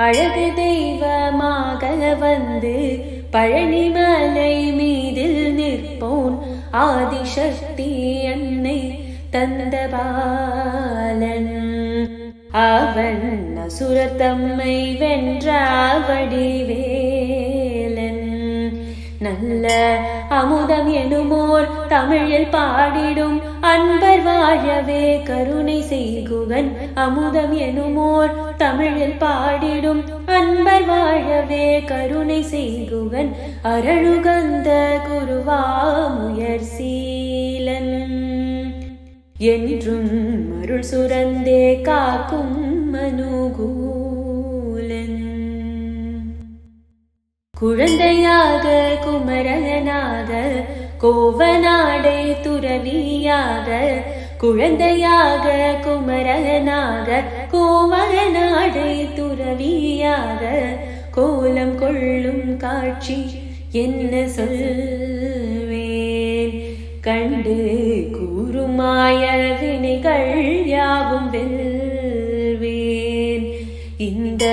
அழகு தெய்வமாக வந்து பழனிமலை மீதில் நிற்போன் ஆதிசக்தி அன்னை தந்த பாலன் அவன் அசுரத்தம்மை வென்ற வடிவேலன் நல்ல அமுதம் எனுமோர் தமிழில் பாடிடும். அன்பர் வாழவே கருணை செய்குவன் அமுதம் எனுமோர் தமிழில் பாடிடும். அன்பர் வாழவே கருணை செய்குவன் அருளுகந்த குருவாமுயர் சீலன் என்றும் அருள் சுரந்தே காக்கும் மனுகூ குழந்தையாக குமரனாக கோவநாடை துறவியாக குழந்தையாக குமரனாக கோவநாடை துறவியாக கோலம் கொள்ளும் காட்சி என்ன சொல்வேன்? கண்டு கூறுமாய வினைகள் யாவும் வெல் இந்த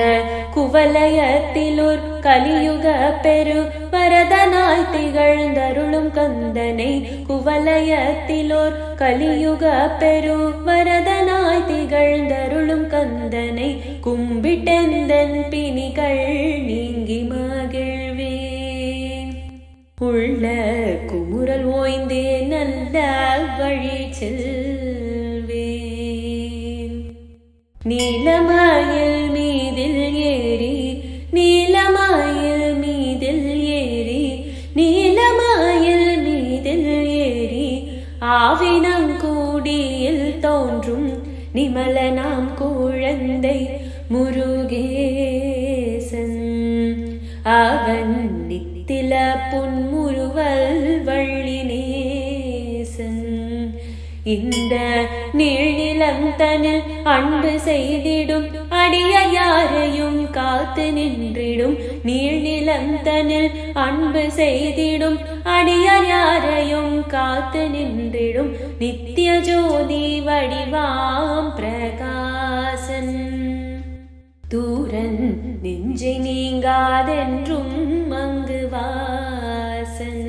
குவலயத்திலோர் கலியுக பெரு வரதனாய் திகழ்ந்தருளும் கந்தனை குவலயத்திலோர் கலியுக பெரு வரதனாய் திகழ்ந்தருளும் கந்தனை கும்பிட்டெந்தன் பிணிகள் நீங்கி மகிழ்வேன். உள்ள குமுறல் ஓய்ந்தே நல்ல வழி செல்வேன். நீலமாயில் ஆவினங்கூடியில் தோன்றும் நிமல நாம் குழந்தை முருகேசன். அவன் நித்தில புன்முருவல் வள்ளினேசன் இந்த நீழ்நிலம் தனில் அன்பு செய்திடும் அடிய யாரையும் காத்து நின்றிடும் நீழ்நிலம் தனில் அன்பு செய்திடும் அடிய யாரையும் காத்து நின்று എഴും നിത്യജ്യോതി വടിവാം പ്രകാശൻ. തൂരൻ നെഞ്ചി നീങ്കാതെൻറും മങ്കുവാസൻ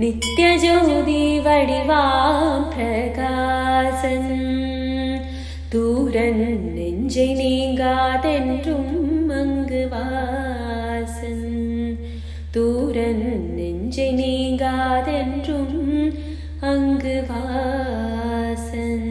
നിത്യജ്യോതി വടിവാം പ്രകാശൻ. തൂരൻ നെഞ്ചി നീങ്കാതെൻറും മങ്കുവാസൻ തൂരൻ നെഞ്ചി നീങ്കാതെൻറും அங்கு வாசன்